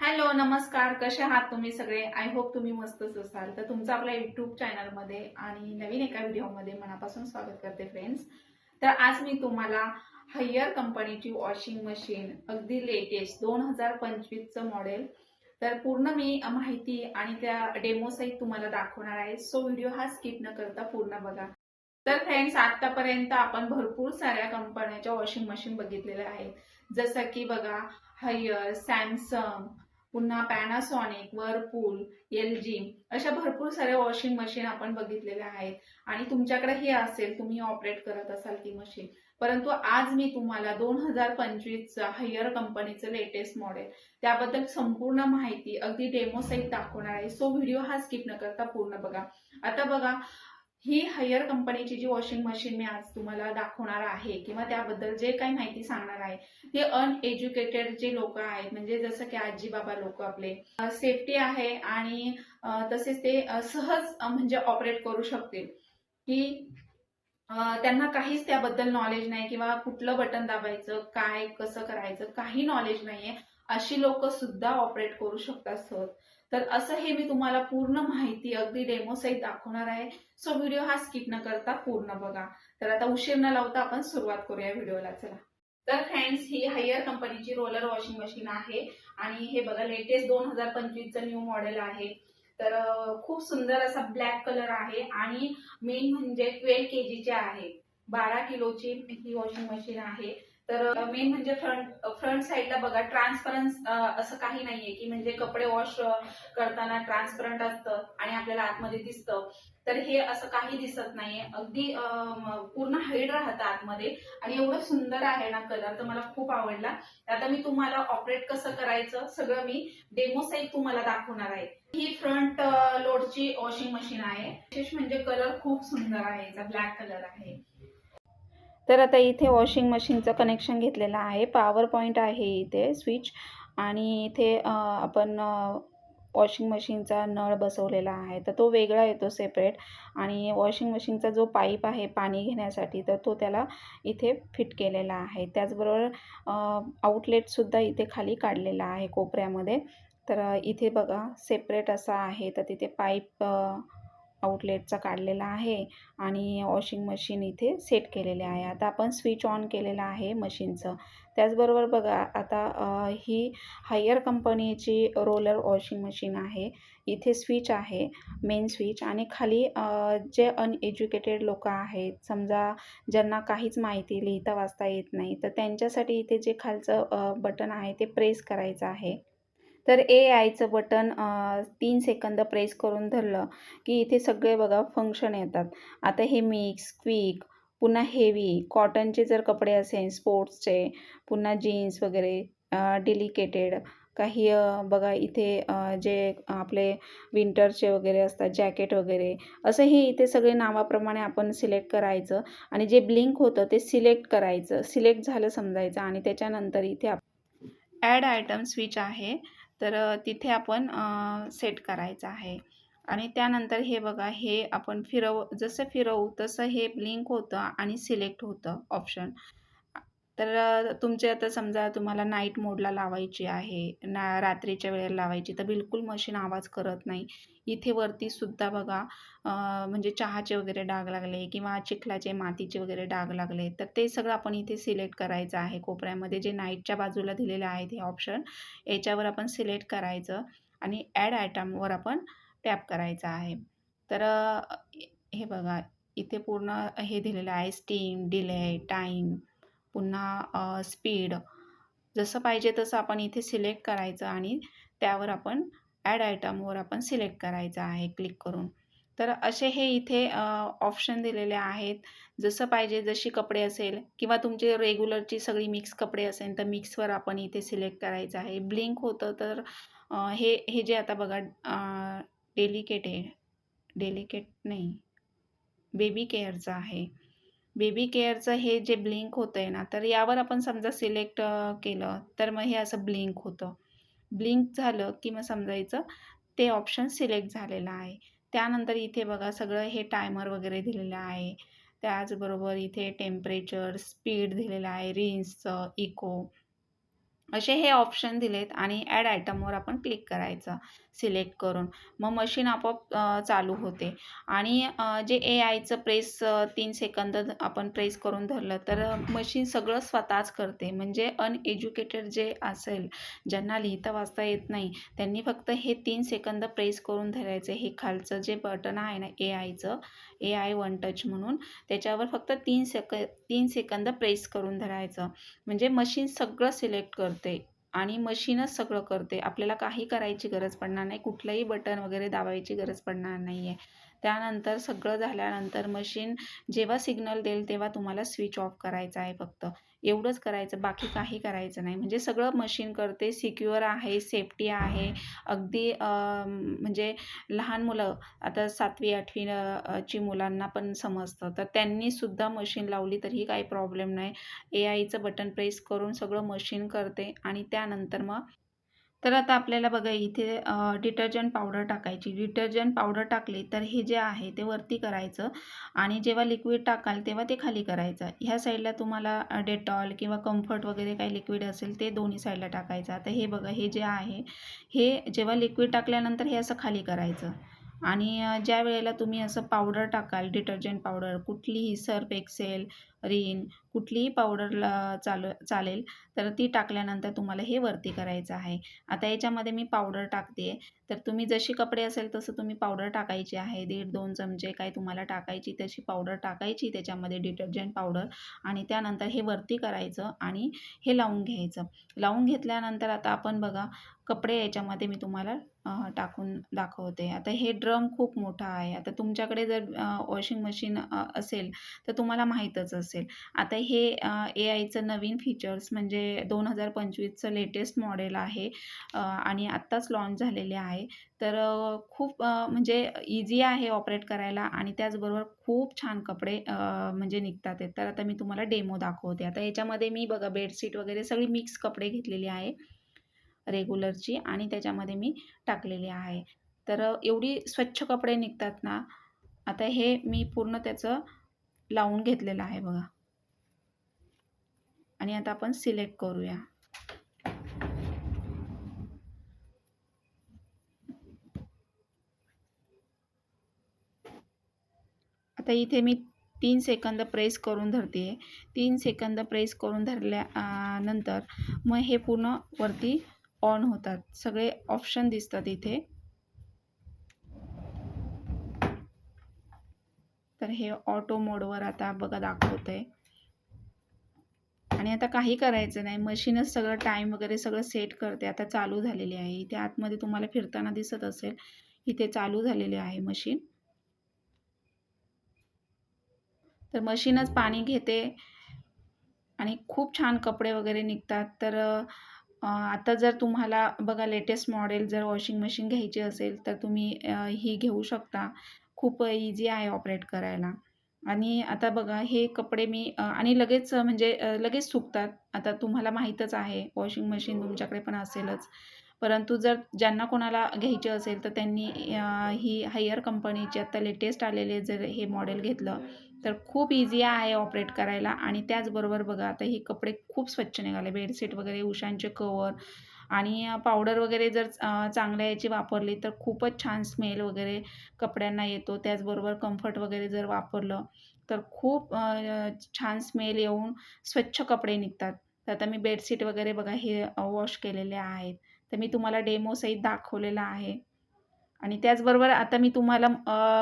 Hello नमस्कार. कसे आहात तुम्ही सगळे? आय होप तुम्ही मस्तच असाल. तर तुमचं आपल्या युट्यूब चॅनलमध्ये आणि नवीन एका व्हिडिओमध्ये मनापासून स्वागत करते फ्रेंड्स तर आज मी तुम्हाला हय्यर कंपनीची वॉशिंग मशीन अगदी लेटेस्ट दोन हजार पंचवीसचं मॉडेल तर पूर्ण मी माहिती आणि त्या डेमो तुम्हाला दाखवणार आहे. सो व्हिडिओ हा स्किप न करता पूर्ण बघा. तर फ्रेंड्स आतापर्यंत आपण भरपूर साऱ्या कंपन्याच्या वॉशिंग मशीन बघितलेल्या आहेत. जसं की बघा हय्यर सॅमसंग पुन्हा पॅनासॉनिक वर्पूल एल जी अशा भरपूर साऱ्या वॉशिंग मशीन आपण बघितलेल्या आहेत. आणि तुमच्याकडे हे असेल तुम्ही ऑपरेट करत असाल ती मशीन परंतु आज मी तुम्हाला दोन हजार पंचवीसचं हायर कंपनीचं लेटेस्ट मॉडेल त्याबद्दल संपूर्ण माहिती अगदी डेमो सहित दाखवणार आहे. सो व्हिडिओ हा स्किप न करता पूर्ण बघा. आता बघा ही हायर कंपनीची जी वॉशिंग मशीन मी आज तुम्हाला दाखवणार आहे किंवा त्याबद्दल जे काही माहिती सांगणार आहे ते अनएज्युकेटेड जे लोक आहेत म्हणजे जसं की आजी बाबा लोक आपले सेफ्टी आहे आणि तसेच ते सहज म्हणजे ऑपरेट करू शकतील. की त्यांना काहीच त्याबद्दल नॉलेज नाही किंवा कुठलं बटन दाबायचं काय कसं करायचं काही नॉलेज नाहीये अशी लोक सुद्धा ऑपरेट करू शकतात सहज. तर असं हे मी तुम्हाला पूर्ण माहिती अगदी डेमो सहित दाखवणार आहे. सो व्हिडिओ हा स्किप न करता पूर्ण बघा. तर आता उशीर न लावता आपण सुरुवात करूया व्हिडिओला चला. तर फ्रेंड्स ही हायर कंपनीची रोलर वॉशिंग मशीन आहे. आणि हे बघा लेटेस्ट दोन हजार पंचवीसचं न्यू मॉडेल आहे. तर खूप सुंदर असा ब्लॅक कलर आहे. आणि मेन म्हणजे ट्वेल्व के जीचे आहे. बारा किलोची ही वॉशिंग मशीन आहे. तर मेन म्हणजे फ्रंट फ्रंट साईडला बघा ट्रान्सपरन्स असं काही नाहीये की म्हणजे कपडे वॉश करताना ट्रान्सपरंट असतं आणि आपल्याला आतमध्ये दिसतं. तर हे असं काही दिसत नाहीये. अगदी पूर्ण हाईड राहतं आतमध्ये आणि एवढं सुंदर आहे ना कलर तर मला खूप आवडला. आता मी तुम्हाला ऑपरेट कसं करायचं सगळं मी डेमो सहित तुम्हाला दाखवणार आहे. ही फ्रंट लोडची वॉशिंग मशीन आहे. विशेष म्हणजे कलर खूप सुंदर आहे. याचा ब्लॅक कलर आहे. तर आता इथे वॉशिंग मशीनचं कनेक्शन घेतलेलं आहे. पॉवर पॉईंट आहे इथे स्विच आणि इथे आपण वॉशिंग मशीनचा नळ बसवलेला आहे. तर तो वेगळा येतो सेपरेट आणि वॉशिंग मशीनचा जो पाईप आहे पाणी घेण्यासाठी तर तो त्याला इथे फिट केलेला आहे. त्याचबरोबर आउटलेटसुद्धा इथे खाली काढलेला आहे कोपऱ्यामध्ये. तर इथे बघा सेपरेट असा आहे. तर तिथे पाईप आउटलेटचा काढलेला आहे आणि वॉशिंग मशीन इथे सेट केलेले आहे. आता आपण स्विच ऑन केलेलं आहे मशीनचं. त्याचबरोबर बघा आता ही हायर कंपनीची रोलर वॉशिंग मशीन आहे. इथे स्विच आहे मेन स्विच आणि खाली जे अनएज्युकेटेड लोक आहेत समजा ज्यांना काहीच माहिती लिहिता वाचता येत नाही तर त्यांच्यासाठी इथे जे खालचं बटन आहे ते प्रेस करायचं आहे. तर ए आयचं बटन तीन सेकंद प्रेस करून धरलं की इथे सगळे बघा फंक्शन येतात. आता हे मिक्स क्विक पुन्हा हेवी कॉटनचे जर कपडे असेल स्पोर्ट्सचे पुन्हा जीन्स वगैरे डिलिकेटेड काही बघा इथे जे आपले विंटरचे वगैरे असतात जॅकेट वगैरे असं हे इथे सगळे नावाप्रमाणे आपण सिलेक्ट करायचं आणि जे ब्लिंक होतं ते सिलेक्ट करायचं. सिलेक्ट झालं समजायचं आणि त्याच्यानंतर इथे आप ॲड आयटम स्विच आहे. तर तिथे आपण सेट करायचं आहे. आणि त्यानंतर हे बघा हे आपण फिरव जसं फिरवू तसं हे ब्लिंक होतं आणि सिलेक्ट होतं ऑप्शन. तर तुमचे आता समजा तुम्हाला नाईट मोडला लावायची आहे ना रात्रीच्या वेळेला लावायची तर बिलकुल मशीन आवाज करत नाही. इथे वरती सुद्धा बघा म्हणजे चहाचे वगैरे डाग लागले किंवा चिखलाचे मातीचे वगैरे डाग लागले तर ते सगळं आपण इथे सिलेक्ट करायचं आहे कोपऱ्यामध्ये. जे नाईटच्या बाजूला दिलेले आहेत हे ऑप्शन याच्यावर आपण सिलेक्ट करायचं आणि ॲड आयटमवर आपण टॅप करायचं आहे. तर हे बघा इथे पूर्ण हे दिलेलं आहे स्टीम डिले टाईम पुन्हा स्पीड जसं पाहिजे तसं आपण इथे सिलेक्ट करायचं आणि त्यावर आपण ॲड आयटमवर आपण सिलेक्ट करायचं आहे क्लिक करून. तर असे हे इथे ऑप्शन दिलेले आहेत. जसं पाहिजे जशी कपडे असेल किंवा तुमचे रेग्युलरची सगळी मिक्स कपडे असेल तर मिक्सवर आपण इथे सिलेक्ट करायचं आहे. ब्लिंक होतं तर हे हे जे आता बघा डेलिकेट आहे. डेलिकेट नाही. बेबी केअरचं आहे. बेबी केअरचं हे जे ब्लिंक होतं आहे ना तर यावर आपण समजा सिलेक्ट केलं तर मग हे असं ब्लिंक होतं. ब्लिंक झालं की मग समजायचं ते ऑप्शन सिलेक्ट झालेलं आहे. त्यानंतर इथे बघा सगळं हे टायमर वगैरे दिलेलं आहे. त्याचबरोबर इथे टेम्परेचर स्पीड दिलेलं आहे रिन्सचं इको. असे हे ऑप्शन दिलेत आणि ॲड आयटमवर आपण क्लिक करायचं सिलेक्ट करून. मग मशीन आपोआप चालू होते. आणि जे ए आयचं प्रेस तीन सेकंद आपण प्रेस करून धरलं तर मशीन सगळं स्वतःच करते. म्हणजे अनएज्युकेटेड जे असेल ज्यांना लिहिता वाचता येत नाही त्यांनी फक्त हे तीन सेकंद प्रेस करून धरायचे. हे खालचं जे बटन आहे ना ए आयचं ए आय वन टच म्हणून. त्याच्यावर फक्त तीन सेक तीन सेकंद प्रेस करून धरायचं. म्हणजे मशीन सगळं सिलेक्ट करते आणि मशीनच सगळं करते. आपल्याला काही करायची गरज पडणार नाही. कुठलंही बटन वगैरे दाबायची गरज पडणार नाही आहे त्यानंतर सगळं झाल्यानंतर मशीन जेव्हा सिग्नल देईल तेव्हा तुम्हाला स्विच ऑफ करायचं आहे फक्त. एवढंच करायचं बाकी काही करायचं नाही. म्हणजे सगळं मशीन करते सिक्युअर आहे सेफ्टी आहे. अगदी म्हणजे लहान मुलं आता सातवी आठवी ची मुलांना पण समजतं. तर त्यांनी सुद्धा मशीन लावली तरीही काही प्रॉब्लेम नाही. ए आयचं बटन प्रेस करून सगळं मशीन करते आणि त्यानंतर मग तर आता आपल्याला बघा इथे डिटर्जंट पावडर टाकायची. डिटर्जंट पावडर टाकली तर हे जे आहे ते वरती करायचं आणि जेव्हा लिक्विड टाकाल तेव्हा ते खाली करायचं. ह्या साईडला तुम्हाला डेटॉल किंवा कम्फर्ट वगैरे काही लिक्विड असेल ते दोन्ही साईडला टाकायचं. आता हे बघा हे जे आहे हे जेव्हा लिक्विड टाकल्यानंतर हे असं खाली करायचं. आणि ज्या वेळेला तुम्ही असं पावडर टाकाल डिटर्जंट पावडर कुठलीही सर्फ एक्सेल रिन कुठलीही पावडर चाल चालेल तर ती टाकल्यानंतर तुम्हाला हे वरती करायचं आहे. आता याच्यामध्ये मी पावडर टाकते. तर तुम्ही जशी कपडे असेल तसं तुम्ही पावडर टाकायची आहे. दीड दोन चमचे काय तुम्हाला टाकायची तशी पावडर टाकायची त्याच्यामध्ये डिटर्जंट पावडर आणि त्यानंतर हे वरती करायचं आणि हे लावून घ्यायचं. लावून घेतल्यानंतर आता आपण बघा कपडे याच्यामध्ये मी तुम्हाला टाकून दाखवते. आता हे ड्रम खूप मोठा आहे. आता तुमच्याकडे जर वॉशिंग मशीन असेल तर तुम्हाला माहीतच असेल. आता हे ए आयचं नवीन फीचर्स म्हणजे दोन हजार पंचवीसचं लेटेस्ट मॉडेल आहे. आणि आत्ताच लॉन्च झालेले आहे. तर खूप म्हणजे इझी आहे ऑपरेट करायला आणि त्याचबरोबर खूप छान कपडे म्हणजे निघतात आहेत. तर आता मी तुम्हाला डेमो दाखवते. आता याच्यामध्ये मी बघा बेडशीट वगैरे सगळी मिक्स कपडे घेतलेली आहे. रेग्युलरची आणि त्याच्यामध्ये मी टाकलेली आहे. तर एवढी स्वच्छ कपडे निघतात ना आता हे मी पूर्ण त्याचं लावून घेतलेलं आहे बघा. आणि आता आपण सिलेक्ट करूया. आता इथे मी तीन सेकंद प्रेस करून धरते. तीन सेकंद प्रेस करून धरल्या नंतर मग हे पूर्ण वरती ऑन होतात. सगळे ऑप्शन दिसतात इथे. तर हे ऑटो मोडवर आता बघा दाखवतंय. आणि आता काही करायचं नाही. मशीनच सगळं टाईम वगैरे सगळं सेट करते. आता चालू झालेली आहे. इथे आतमध्ये तुम्हाला फिरताना दिसत असेल इथे चालू झालेली आहे मशीन. तर मशीनच पाणी घेते. आणि खूप छान कपडे वगैरे निघतात. तर आता जर तुम्हाला बघा लेटेस्ट मॉडेल जर वॉशिंग मशीन घ्यायची असेल तर तुम्ही ही घेऊ शकता. खूप इझी आहे ऑपरेट करायला. आणि आता बघा हे कपडे मी आणि लगेच म्हणजे लगेच सुकतात. आता तुम्हाला माहीतच आहे वॉशिंग मशीन तुमच्याकडे पण असेलच. परंतु जर ज्यांना कोणाला घ्यायचे असेल तर त्यांनी ही हायर कंपनीची आत्ता लेटेस्ट आलेले जर हे मॉडेल घेतलं तर खूप इझी आहे ऑपरेट करायला. आणि त्याचबरोबर बघा आता हे कपडे खूप स्वच्छ निघाले. बेडशीट वगैरे उशांचे कवर आणि पावडर वगैरे जर चांगल्या याची वापरली तर खूपच छान स्मेल वगैरे कपड्यांना येतो. त्याचबरोबर कम्फर्ट वगैरे जर वापरलं तर खूप छान स्मेल येऊन स्वच्छ कपडे निघतात. तर आता मी बेडशीट वगैरे बघा हे वॉश केलेले आहेत. तर मी तुम्हाला डेमोसहित दाखवलेला आहे. आणि त्याचबरोबर आता मी तुम्हाला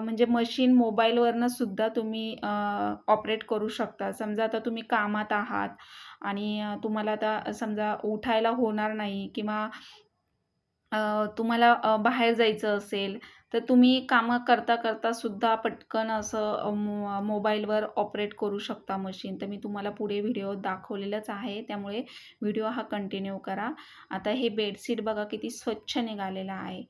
म्हणजे मशीन मोबाईलवरनं सुद्धा तुम्ही ऑपरेट करू शकता. समजा आता तुम्ही कामात आहात आणि तुम्हाला आता समजा उठायला होणार नाही किंवा तुम्हाला बाहेर जायचं असेल तर तुम्ही कामं करता करता सुद्धा पटकन असं मो मोबाईलवर ऑपरेट करू शकता मशीन. तर मी तुम्हाला पुढे व्हिडिओ दाखवलेलाच आहे. त्यामुळे व्हिडिओ हा कंटिन्यू करा. आता हे बेडशीट बघा किती स्वच्छ निघालेलं आहे.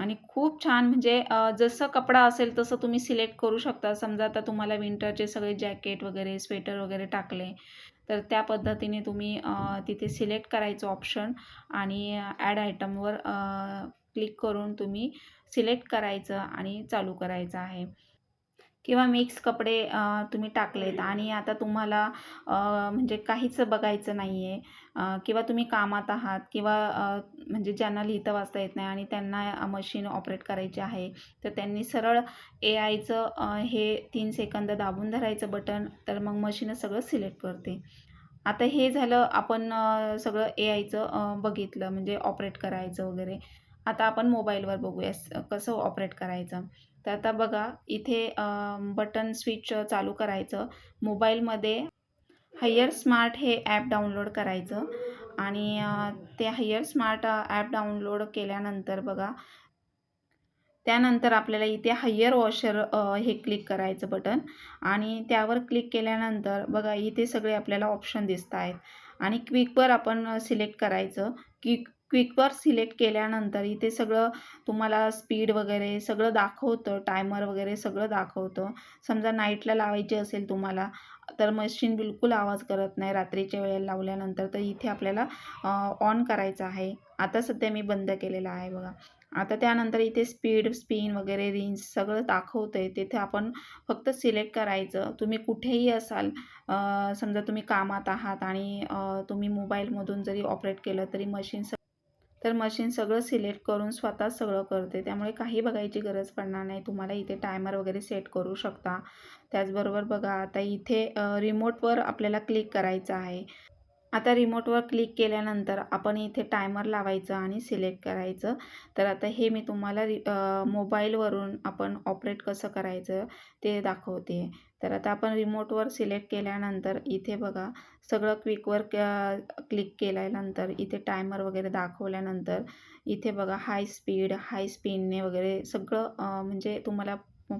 आणि खूप छान म्हणजे जसं कपडा असेल तसं तुम्ही सिलेक्ट करू शकता. समजा आता तुम्हाला विंटरचे सगळे जॅकेट वगैरे स्वेटर वगैरे टाकले. तर त्या पद्धतीने तुम्ही तिथे सिलेक्ट करायचं ऑप्शन आणि ॲड आयटमवर क्लिक करून तुम्ही सिलेक्ट करायचं आणि चालू करायचं आहे. किंवा मिक्स कपडे तुम्ही टाकलेत आणि आता तुम्हाला म्हणजे काहीच बघायचं नाही आहे किंवा तुम्ही कामात आहात किंवा म्हणजे ज्यांना लिहिता वाचता येत नाही आणि त्यांना मशीन ऑपरेट करायची आहे तर त्यांनी सरळ ए आयचं हे तीन सेकंद दाबून धरायचं बटन तर मग मशीनच सगळं सिलेक्ट करते. आता हे झालं आपण सगळं ए आयचं बघितलं म्हणजे ऑपरेट करायचं वगैरे. आता आपण मोबाईलवर बघूया कसं ऑपरेट करायचं. तर आता बघा इथे बटन स्विच चालू करायचं. मोबाईलमध्ये हायर स्मार्ट हे ॲप डाउनलोड करायचं. आणि ते हायर स्मार्ट ॲप डाउनलोड केल्यानंतर बघा त्यानंतर आपल्याला इथे हायर वॉशर हे क्लिक करायचं बटन आणि त्यावर क्लिक केल्यानंतर बघा इथे सगळे आपल्याला ऑप्शन दिसत आहेत आणि क्विकवर आपण सिलेक्ट करायचं. क्विक क्विकवर सिलेक्ट केल्यानंतर इथे सगळं तुम्हाला स्पीड वगैरे सगळं दाखवतं टायमर वगैरे सगळं दाखवतं. समजा नाईटला लावायची असेल तुम्हाला तर मशीन बिलकुल आवाज करत नाही रात्रीच्या वेळेला लावल्यानंतर तर इथे आपल्याला ऑन करायचं आहे. आता सध्या मी बंद केलेलं आहे बघा. आता त्यानंतर इथे स्पीड स्पिन वगैरे रेंज सगळं दाखवतं आहे तिथे आपण फक्त सिलेक्ट करायचं. तुम्ही कुठेही असाल समजा तुम्ही कामात आहात आणि तुम्ही मोबाईलमधून जरी ऑपरेट केलं तरी मशीन तर मशीन सगळं सिलेक्ट करून स्वतः सगळं करते. त्यामुळे काही बघायची गरज पडणार नाही. तुम्हाला इथे टायमर वगैरे सेट करू शकता. त्याचबरोबर बघा आता इथे रिमोटवर आपल्याला क्लिक करायचं आहे. आता रिमोटवर क्लिक केल्यानंतर आपण इथे टायमर लावायचं आणि सिलेक्ट करायचं. तर आता हे मी तुम्हाला रि मोबाईलवरून आपण ऑपरेट कसं करायचं ते दाखवते. तर आता आपण रिमोटवर सिलेक्ट केल्यानंतर इथे बघा सगळं क्विकवर क्लिक केल्यानंतर इथे टायमर वगैरे दाखवल्यानंतर इथे बघा हाय स्पीड हाय स्पीडने वगैरे सगळं म्हणजे तुम्हाला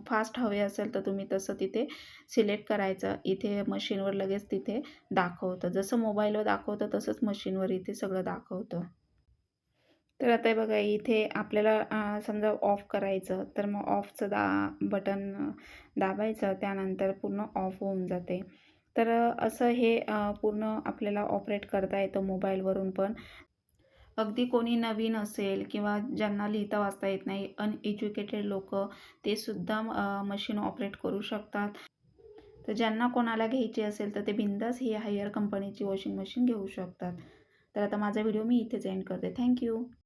फास्ट हवे असेल तर तुम्ही तसं तिथे सिलेक्ट करायचं. इथे मशीनवर लगेच तिथे दाखवतं. जसं मोबाईलवर दाखवतं तसंच मशीनवर इथे सगळं दाखवतं. तर आता हे बघा इथे आपल्याला समजा ऑफ करायचं तर मग ऑफचं दा बटन दाबायचं. त्यानंतर पूर्ण ऑफ होऊन जाते. तर असं हे पूर्ण आपल्याला ऑपरेट करता येतं मोबाईलवरून पण. अगदी कोणी नवीन असेल किंवा ज्यांना लिहिता वाचता येत नाही अनएज्युकेटेड लोक ते सुद्धा मशीन ऑपरेट करू शकतात. तर ज्यांना कोणाला घ्यायची असेल तर ते बिंदास ही हायर कंपनीची वॉशिंग मशीन घेऊ शकतात. तर आता माझा व्हिडिओ मी इथेच एंड करते. थँक्यू